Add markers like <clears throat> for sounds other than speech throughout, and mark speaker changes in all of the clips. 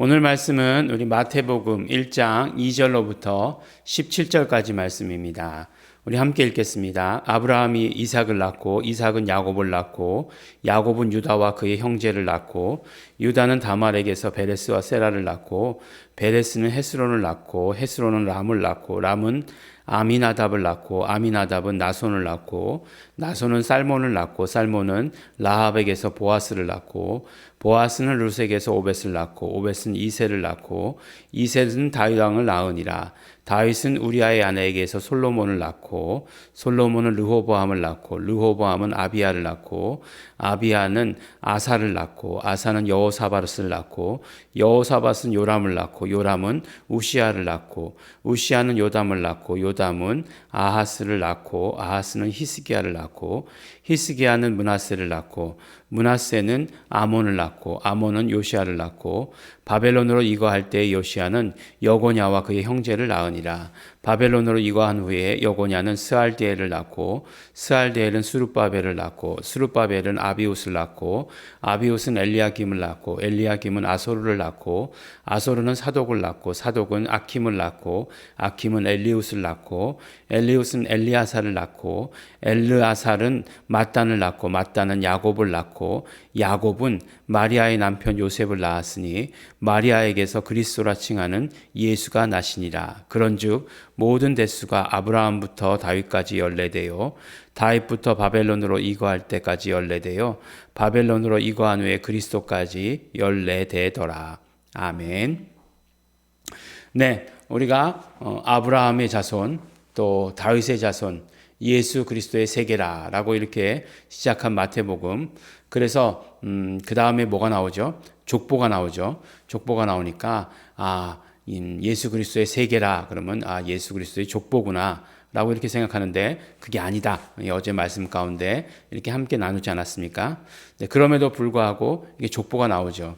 Speaker 1: 오늘 말씀은 우리 마태복음 1장 2절로부터 17절까지 말씀입니다. 우리 함께 읽겠습니다. 아브라함이 이삭을 낳고 이삭은 야곱을 낳고 야곱은 유다와 그의 형제를 낳고 유다는 다말에게서 베레스와 세라를 낳고 베레스는 헤스론을 낳고 헤스론은 람을 낳고 람은 아미나답을 낳고 아미나답은 나손을 낳고 나손은 살몬을 낳고 살몬은 라합에게서 보아스를 낳고 보아스는 루색에서 오벳을 낳고 오벳은 이세를 낳고 이세는 다윗 왕을 낳으니라 다윗은 우리아의 아내에게서 솔로몬을 낳고 솔로몬은 르호보암을 낳고 르호보암은 아비야를 낳고 아비야는 아사를 낳고 아사는 여호사바스를 낳고 여호사바스는 요람을 낳고 요람은 우시아를 낳고 우시아는 요담을 낳고 요담은 아하스를 낳고 아하스는 히스기야를 낳고 히스기야는 문하세를 낳고 문하세는 아몬을 낳고 아몬은 요시아를 낳고 바벨론으로 이거할 때 요시아는 여고냐와 그의 형제를 낳으니라 바벨론으로 이거한 후에 여고냐는 스알디엘을 낳고 스알디엘은 수룹바벨을 낳고 수룹바벨은 아비웃을 낳고 아비웃은 엘리야김을 낳고 엘리야김은 아소르를 낳고 아소르는 사독을 낳고 사독은 아킴을 낳고 아킴은 엘리웃을 낳고 엘리웃은 엘리아사를 낳고 엘르아살은 마단을 낳고 마단은 야곱을 낳고 야곱은 마리아의 남편 요셉을 낳았으니 마리아에게서 그리스도라 칭하는 예수가 나시니라 그런즉 모든 대수가 아브라함부터 다윗까지 연례되요 다윗부터 바벨론으로 이거할 때까지 연례되요 바벨론으로 이거한 후에 그리스도까지 연례되더라 아멘. 네, 우리가 어, 아브라함의 자손 또 다윗의 자손 예수 그리스도의 세계라 라고 이렇게 시작한 마태복음. 그래서 음, 그 다음에 뭐가 나오죠? 족보가 나오죠. 족보가 나오니까 아 예수 그리스도의 세계라 그러면 아 예수 그리스도의 족보구나. 라고 이렇게 생각하는데 그게 아니다. 어제 말씀 가운데 이렇게 함께 나누지 않았습니까? 네, 그럼에도 불구하고 이게 족보가 나오죠.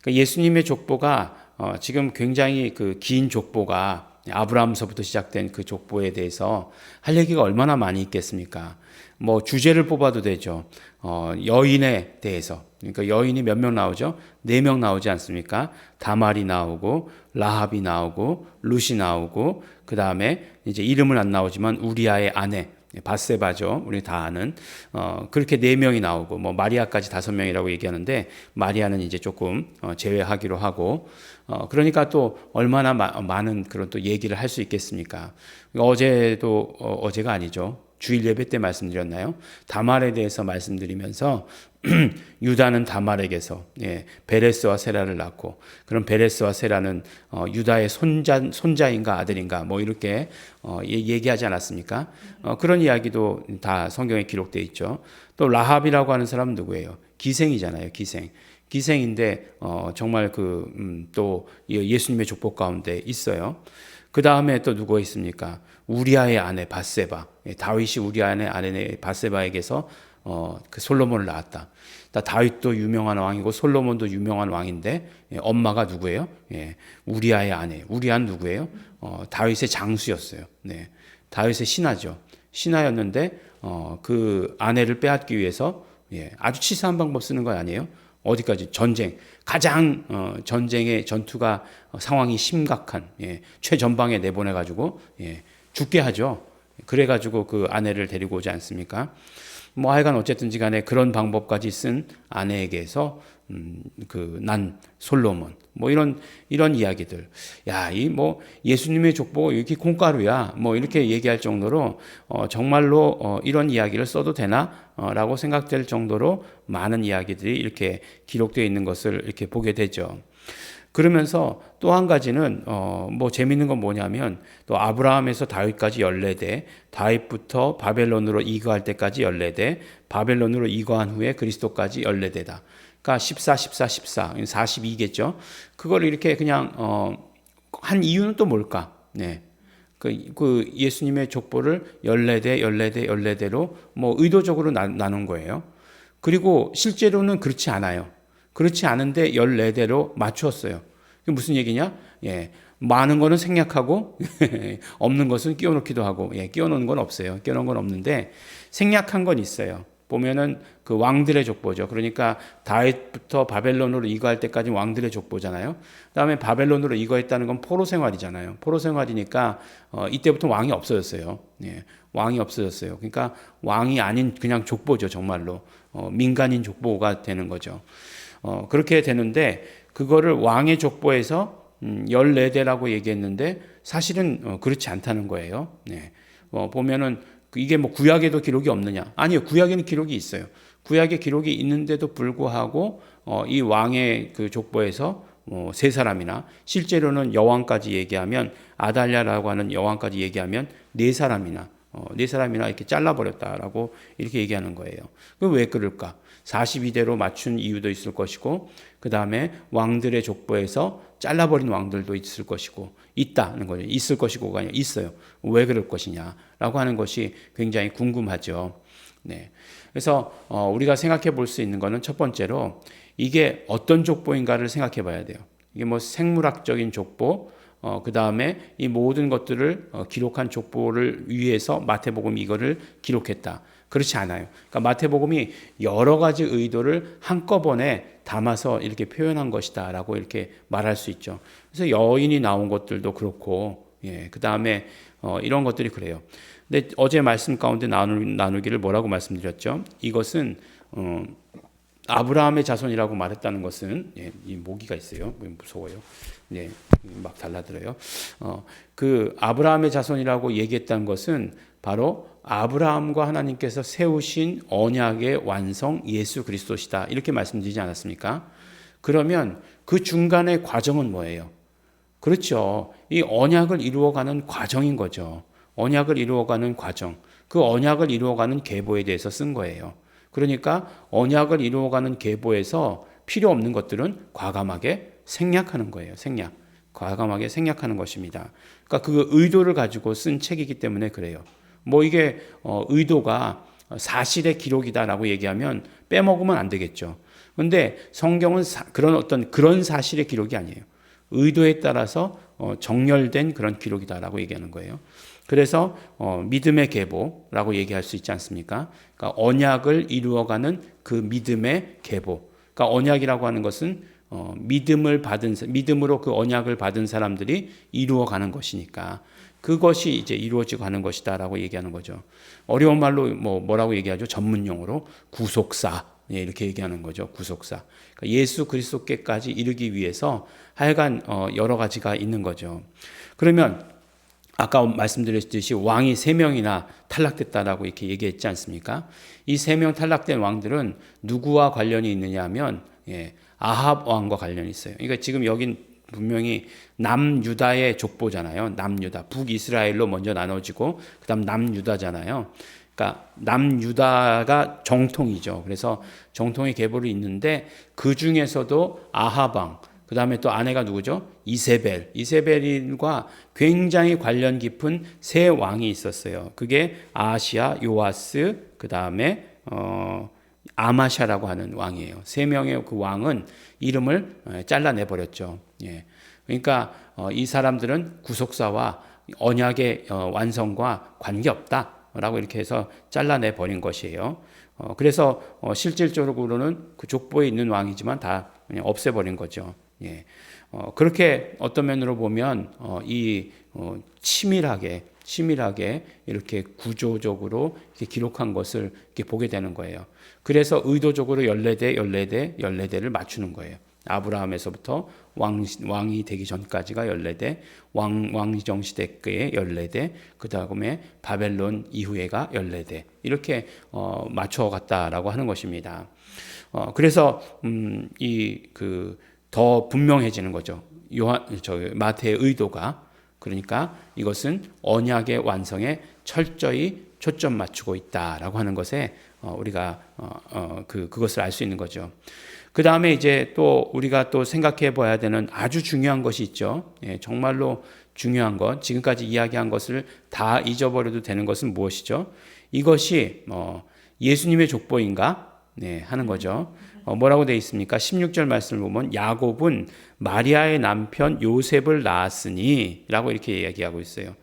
Speaker 1: 그러니까 예수님의 족보가 어, 지금 굉장히 그 긴 족보가 아브라함서부터 시작된 그 족보에 대해서 할 얘기가 얼마나 많이 있겠습니까? 뭐 주제를 뽑아도 되죠. 어, 여인에 대해서. 그러니까 여인이 몇 명 나오죠? 네 명 나오지 않습니까? 다말이 나오고 라합이 나오고 룻이 나오고 그 다음에 이제 이름은 안 나오지만 우리아의 아내 바세바죠. 우리 다 아는 어, 그렇게 네 명이 나오고 뭐 마리아까지 다섯 명이라고 얘기하는데 마리아는 이제 조금 어, 제외하기로 하고 어, 그러니까 또 얼마나 마, 많은 그런 또 얘기를 할 수 있겠습니까? 어제도 어, 어제가 아니죠. 주일 예배 때 말씀드렸나요? 다말에 대해서 말씀드리면서 <clears throat> 유다는 다말에게서 예, 베레스와 세라를 낳고 그럼 베레스와 세라는 어, 유다의 손자 손자인가 아들인가 뭐 이렇게 어, 얘기하지 않았습니까? 어, 그런 이야기도 다 성경에 기록되어 있죠. 또 라합이라고 하는 사람은 누구예요? 기생이잖아요, 기생. 기생인데 어, 정말 그또 음, 예수님의 족보 가운데 있어요. 그 다음에 또 누가 있습니까? 우리아의 아내 바세바. 예, 다윗이 우리아의 아내 바세바에게서 어, 그 솔로몬을 낳았다. 다윗도 유명한 왕이고 솔로몬도 유명한 왕인데 예, 엄마가 누구예요? 예, 우리아의 아내. 우리아는 누구예요? 어, 다윗의 장수였어요. 네, 다윗의 신하죠. 신하였는데 어, 그 아내를 빼앗기 위해서 예, 아주 치사한 방법 쓰는 거 아니에요? 어디까지 전쟁 가장 어, 전쟁의 전투가 어, 상황이 심각한 예, 최전방에 내보내 가지고 예, 죽게 하죠. 그래 가지고 그 아내를 데리고 오지 않습니까? 뭐 하여간 어쨌든지 간에 그런 방법까지 쓴 아내에게서 음, 그 난 솔로몬 뭐 이런 이런 이야기들 야 이 뭐 예수님의 족보 이렇게 콩가루야 뭐 이렇게 얘기할 정도로 어, 정말로 어, 이런 이야기를 써도 되나라고 어, 생각될 정도로 많은 이야기들이 이렇게 기록되어 있는 것을 이렇게 보게 되죠. 그러면서 또 한 가지는 어 뭐 재밌는 건 뭐냐면 또 아브라함에서 다윗까지 열네대 다윗부터 바벨론으로 이거할 때까지 열네대 바벨론으로 이거한 후에 그리스도까지 열네대다. 그러니까 14, 14, 14, 42겠죠. 그걸 이렇게 그냥 어, 한 이유는 또 뭘까? 네. 그, 그 예수님의 족보를 14대, 14대, 14대로 뭐 의도적으로 나, 나눈 거예요. 그리고 실제로는 그렇지 않아요. 그렇지 않은데 14대로 맞추었어요. 그게 무슨 얘기냐? 예. 많은 거는 생략하고 <laughs> 없는 것은 끼워 넣기도 하고 예, 끼워 넣은 건 없어요. 끼워 넣은 건 없는데 생략한 건 있어요. 보면은 그 왕들의 족보죠. 그러니까 다윗부터 바벨론으로 이거할 때까지 왕들의 족보잖아요. 그다음에 바벨론으로 이거했다는 건 포로 생활이잖아요. 포로 생활이니까 어, 이때부터 왕이 없어졌어요. 예, 왕이 없어졌어요. 그러니까 왕이 아닌 그냥 족보죠, 정말로 어, 민간인 족보가 되는 거죠. 어, 그렇게 되는데 그거를 왕의 족보에서 음, 14대라고 얘기했는데 사실은 어, 그렇지 않다는 거예요. 네. 어, 보면은 이게 뭐 구약에도 기록이 없느냐? 아니요, 구약에는 기록이 있어요. 구약에 기록이 있는데도 불구하고 어, 이 왕의 그 족보에서 어, 세 사람이나 실제로는 여왕까지 얘기하면 아달랴라고 하는 여왕까지 얘기하면 네 사람이나 어, 네 사람이나 이렇게 잘라버렸다라고 이렇게 얘기하는 거예요. 그 왜 그럴까? 42대로 맞춘 이유도 있을 것이고, 그 다음에 왕들의 족보에서 잘라버린 왕들도 있을 것이고, 있다는 거죠. 있을 것이고가 아니라 있어요. 왜 그럴 것이냐라고 하는 것이 굉장히 궁금하죠. 네. 그래서 어, 우리가 생각해 볼 수 있는 거는 첫 번째로 이게 어떤 족보인가를 생각해 봐야 돼요. 이게 뭐 생물학적인 족보, 어, 그 다음에 이 모든 것들을 어, 기록한 족보를 위해서 마태복음이 이거를 기록했다. 그렇지 않아요. 그러니까 마태복음이 여러 가지 의도를 한꺼번에 담아서 이렇게 표현한 것이다라고 이렇게 말할 수 있죠. 그래서 여인이 나온 것들도 그렇고, 예, 그 다음에 어, 이런 것들이 그래요. 근데 어제 말씀 가운데 나누, 나누기를 뭐라고 말씀드렸죠? 이것은 어, 아브라함의 자손이라고 말했다는 것은 예, 이 모기가 있어요. 무서워요. 네, 막 달라들어요. 어, 그 아브라함의 자손이라고 얘기했다는 것은 바로 아브라함과 하나님께서 세우신 언약의 완성 예수 그리스도시다. 이렇게 말씀드리지 않았습니까? 그러면 그 중간의 과정은 뭐예요? 그렇죠. 이 언약을 이루어가는 과정인 거죠. 언약을 이루어가는 과정. 그 언약을 이루어가는 계보에 대해서 쓴 거예요. 그러니까 언약을 이루어가는 계보에서 필요 없는 것들은 과감하게 생략하는 거예요. 생략. 과감하게 생략하는 것입니다. 그러니까 그 의도를 가지고 쓴 책이기 때문에 그래요. 뭐 이게 어, 의도가 사실의 기록이다라고 얘기하면 빼먹으면 안 되겠죠. 근데 성경은 사, 그런 어떤 그런 사실의 기록이 아니에요. 의도에 따라서 어, 정렬된 그런 기록이다라고 얘기하는 거예요. 그래서 어, 믿음의 계보라고 얘기할 수 있지 않습니까? 그러니까 언약을 이루어가는 그 믿음의 계보. 그러니까 언약이라고 하는 것은 어, 믿음을 받은 믿음으로 그 언약을 받은 사람들이 이루어가는 것이니까 그것이 이제 이루어지고 하는 것이다라고 얘기하는 거죠. 어려운 말로 뭐 뭐라고 얘기하죠? 전문 용어로 구속사 예, 이렇게 얘기하는 거죠. 구속사. 그러니까 예수 그리스도께까지 이르기 위해서 하여간 어, 여러 가지가 있는 거죠. 그러면 아까 말씀드렸듯이 왕이 세 명이나 탈락됐다라고 이렇게 얘기했지 않습니까? 이 세 명 탈락된 왕들은 누구와 관련이 있느냐면 예, 아합 왕과 관련이 있어요. 그러니까 지금 여긴 분명히 남유다의 족보잖아요. 남유다. 북이스라엘로 먼저 나눠지고 그다음 남유다잖아요. 그러니까 남유다가 정통이죠. 그래서 정통의 계보를 있는데 그 중에서도 아하방 그 다음에 또 아내가 누구죠? 이세벨. 이세벨과 굉장히 관련 깊은 세 왕이 있었어요. 그게 아시아, 요아스, 그 다음에 어, 아마샤라고 하는 왕이에요. 세 명의 그 왕은 이름을 어, 잘라내 버렸죠. 예. 그러니까 어, 이 사람들은 구속사와 언약의 어, 완성과 관계 없다 라고 이렇게 해서 잘라내 버린 것이에요. 어, 그래서 어, 실질적으로는 그 족보에 있는 왕이지만 다 없애버린 거죠. 예. 어, 그렇게 어떤 면으로 보면 어, 이 어, 치밀하게 치밀하게 이렇게 구조적으로 이렇게 기록한 것을 이렇게 보게 되는 거예요. 그래서 의도적으로 14대, 14대, 14대를 맞추는 거예요. 아브라함에서부터 왕, 왕이 되기 전까지가 14대, 왕, 왕정 시대 때 14대, 그 다음에 바벨론 이후에가 14대. 이렇게 어, 맞춰갔다라고 하는 것입니다. 어, 그래서, 음, 이, 그, 더 분명해지는 거죠. 요한 저 마태의 의도가 그러니까 이것은 언약의 완성에 철저히 초점 맞추고 있다라고 하는 것에 어, 우리가 어, 어, 그 그것을 알 수 있는 거죠. 그 다음에 이제 또 우리가 또 생각해 봐야 되는 아주 중요한 것이 있죠. 예, 정말로 중요한 것, 지금까지 이야기한 것을 다 잊어버려도 되는 것은 무엇이죠? 이것이 뭐 예수님의 족보인가? 네, 하는 거죠. 어, 뭐라고 되어 있습니까? 16절 말씀을 보면 야곱은 마리아의 남편 요셉을 낳았으니라고 이렇게 이야기하고 있어요.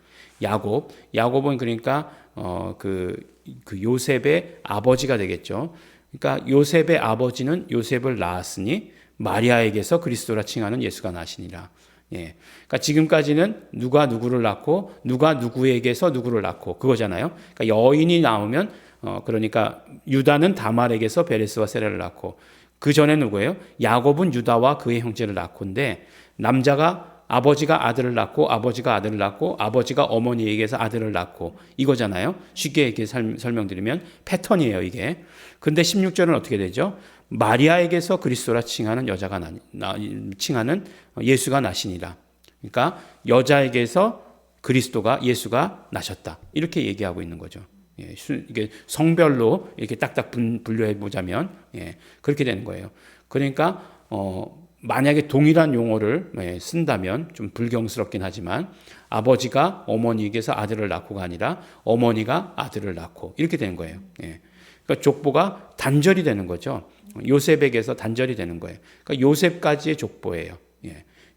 Speaker 1: 야곱, 야곱은 그러니까 어, 그 그 요셉의 아버지가 되겠죠. 그러니까 요셉의 아버지는 요셉을 낳았으니 마리아에게서 그리스도라 칭하는 예수가 나시니라. 예. 그러니까 지금까지는 누가 누구를 낳고 누가 누구에게서 누구를 낳고 그거잖아요. 그러니까 여인이 나오면 어 그러니까 유다는 다말에게서 베레스와 세라를 낳고 그 전에 누구예요? 야곱은 유다와 그의 형제를 낳고인데 남자가 아버지가 아들을 낳고 아버지가 아들을 낳고 아버지가 어머니에게서 아들을 낳고 이거잖아요. 쉽게 이렇게 설명드리면 패턴이에요, 이게. 근데 16절은 어떻게 되죠? 마리아에게서 그리스도라 칭하는 여자가 나, 나 칭하는 예수가 나시니라. 그러니까 여자에게서 그리스도가 예수가 나셨다. 이렇게 얘기하고 있는 거죠. 예, 이게 성별로 이렇게 딱딱 분류해 보자면 예, 그렇게 되는 거예요. 그러니까 어, 만약에 동일한 용어를 예, 쓴다면 좀 불경스럽긴 하지만 아버지가 어머니에게서 아들을 낳고가 아니라 어머니가 아들을 낳고 이렇게 되는 거예요. 예. 그러니까 족보가 단절이 되는 거죠. 요셉에게서 단절이 되는 거예요. 그러니까 요셉까지의 족보예요.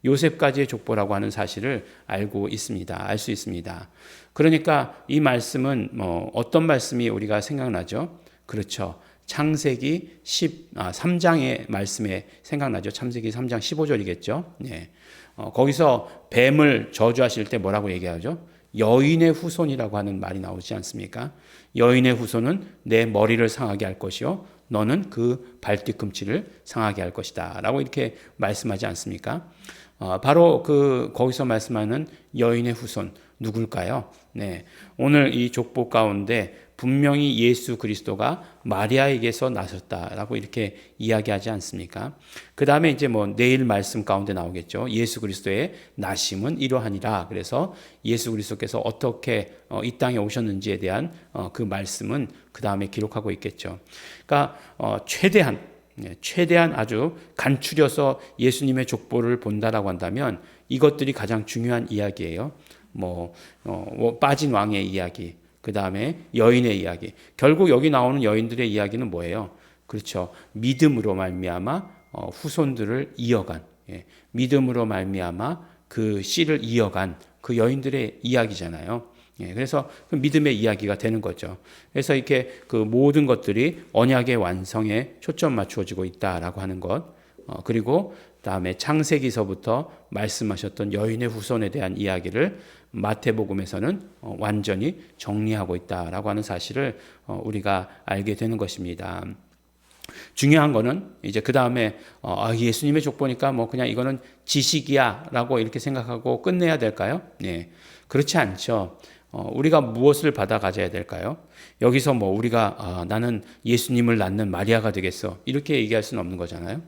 Speaker 1: 예. 요셉까지의 족보라고 하는 사실을 알고 있습니다. 알 수 있습니다. 그러니까 이 말씀은 뭐 어떤 말씀이 우리가 생각나죠? 그렇죠. 창세기 10, 아, 3장의 말씀에 생각나죠. 창세기 3장 15절이겠죠. 예. 어, 거기서 뱀을 저주하실 때 뭐라고 얘기하죠? 여인의 후손이라고 하는 말이 나오지 않습니까? 여인의 후손은 내 머리를 상하게 할 것이요. 너는 그 발뒤꿈치를 상하게 할 것이다. 라고 이렇게 말씀하지 않습니까? 어, 바로 그, 거기서 말씀하는 여인의 후손, 누굴까요? 네. 오늘 이 족보 가운데 분명히 예수 그리스도가 마리아에게서 나셨다라고 이렇게 이야기하지 않습니까? 그 다음에 이제 뭐 내일 말씀 가운데 나오겠죠. 예수 그리스도의 나심은 이러하니라. 그래서 예수 그리스도께서 어떻게 어, 이 땅에 오셨는지에 대한 어, 그 말씀은 그 다음에 기록하고 있겠죠. 그러니까 어, 최대한 네, 최대한 아주 간추려서 예수님의 족보를 본다라고 한다면 이것들이 가장 중요한 이야기예요. 뭐, 어, 뭐 빠진 왕의 이야기, 그 다음에 여인의 이야기. 결국 여기 나오는 여인들의 이야기는 뭐예요? 그렇죠. 믿음으로 말미암아 어, 후손들을 이어간, 예. 믿음으로 말미암아 그 씨를 이어간 그 여인들의 이야기잖아요. 예, 그래서 그 믿음의 이야기가 되는 거죠. 그래서 이렇게 그 모든 것들이 언약의 완성에 초점 맞추어지고 있다라고 하는 것. 어, 그리고 다음에 창세기서부터 말씀하셨던 여인의 후손에 대한 이야기를 마태복음에서는 어, 완전히 정리하고 있다라고 하는 사실을 어, 우리가 알게 되는 것입니다. 중요한 거는 이제 그 다음에 어, 아, 예수님의 족보니까 뭐 그냥 이거는 지식이야라고 이렇게 생각하고 끝내야 될까요? 네, 그렇지 않죠. 우리가 무엇을 받아 가져야 될까요? 여기서 뭐 우리가 아, 나는 예수님을 낳는 마리아가 되겠어 이렇게 얘기할 수는 없는 거잖아요.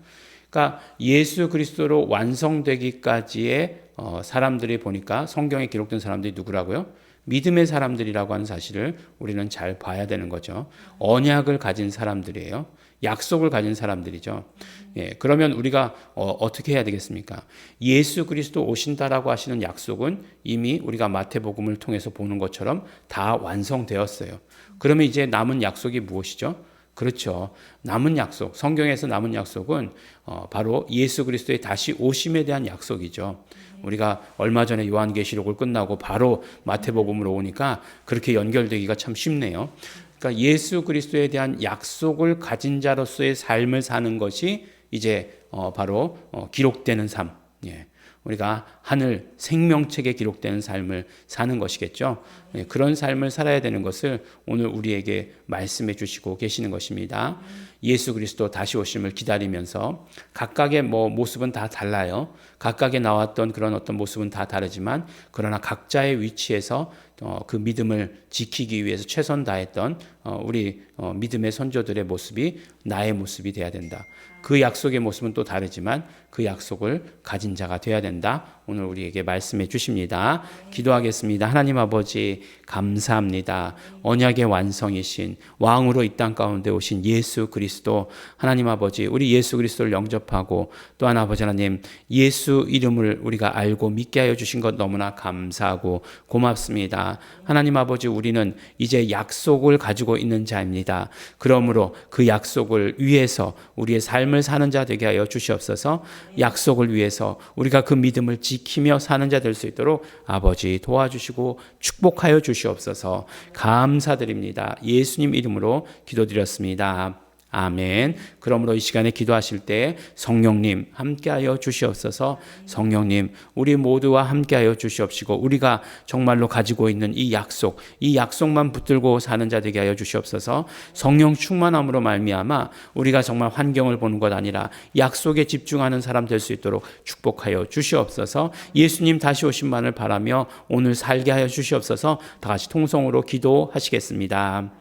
Speaker 1: 그러니까 예수 그리스도로 완성되기까지의 어, 사람들이 보니까 성경에 기록된 사람들이 누구라고요? 믿음의 사람들이라고 하는 사실을 우리는 잘 봐야 되는 거죠. 언약을 가진 사람들이에요. 약속을 가진 사람들이죠. 예, 그러면 우리가 어, 떻게 해야 되겠습니까? 예수 그리스도 오신다라고 하시는 약속은 이미 우리가 마태복음을 통해서 보는 것처럼 다 완성되었어요. 그러면 이제 남은 약속이 무엇이죠? 그렇죠. 남은 약속, 성경에서 남은 약속은 어, 바로 예수 그리스도의 다시 오심에 대한 약속이죠. 우리가 얼마 전에 요한계시록을 끝나고 바로 마태복음으로 오니까 그렇게 연결되기가 참 쉽네요. 그러니까 예수 그리스도에 대한 약속을 가진 자로서의 삶을 사는 것이 이제 어, 바로 어, 기록되는 삶. 예. 우리가 하늘 생명책에 기록되는 삶을 사는 것이겠죠. 예, 그런 삶을 살아야 되는 것을 오늘 우리에게 말씀해 주시고 계시는 것입니다. 예수 그리스도 다시 오심을 기다리면서 각각의 뭐 모습은 다 달라요. 각각의 나왔던 그런 어떤 모습은 다 다르지만 그러나 각자의 위치에서 어, 그 믿음을 지키기 위해서 최선 다했던 어, 우리 어, 믿음의 선조들의 모습이 나의 모습이 돼야 된다. 그 약속의 모습은 또 다르지만 그 약속을 가진 자가 되어야 된다. 오늘 우리에게 말씀해 주십니다. 기도하겠습니다. 하나님 아버지 감사합니다. 언약의 완성이신 왕으로 이 땅 가운데 오신 예수 그리스도 하나님 아버지 우리 예수 그리스도를 영접하고 또한 아버지 하나님 예수 이름을 우리가 알고 믿게 하여 주신 것 너무나 감사하고 고맙습니다. 하나님 아버지 우리는 이제 약속을 가지고 있는 자입니다. 그러므로 그 약속을 위해서 우리의 삶을 사는 자 되게 하여 주시옵소서. 약속을 위해서 우리가 그 믿음을 지키며 사는 자 될 수 있도록 아버지 도와주시고 축복하여 주시옵소서. 감사드립니다. 예수님 이름으로 기도드렸습니다. 아멘. 그러므로 이 시간에 기도하실 때 성령님 함께하여 주시옵소서. 성령님 우리 모두와 함께하여 주시옵시고 우리가 정말로 가지고 있는 이 약속, 이 약속만 붙들고 사는 자 되게 하여 주시옵소서. 성령 충만함으로 말미암아 우리가 정말 환경을 보는 것 아니라 약속에 집중하는 사람 될 수 있도록 축복하여 주시옵소서. 예수님 다시 오신만을 바라며 오늘 살게 하여 주시옵소서. 다 같이 통성으로 기도하시겠습니다.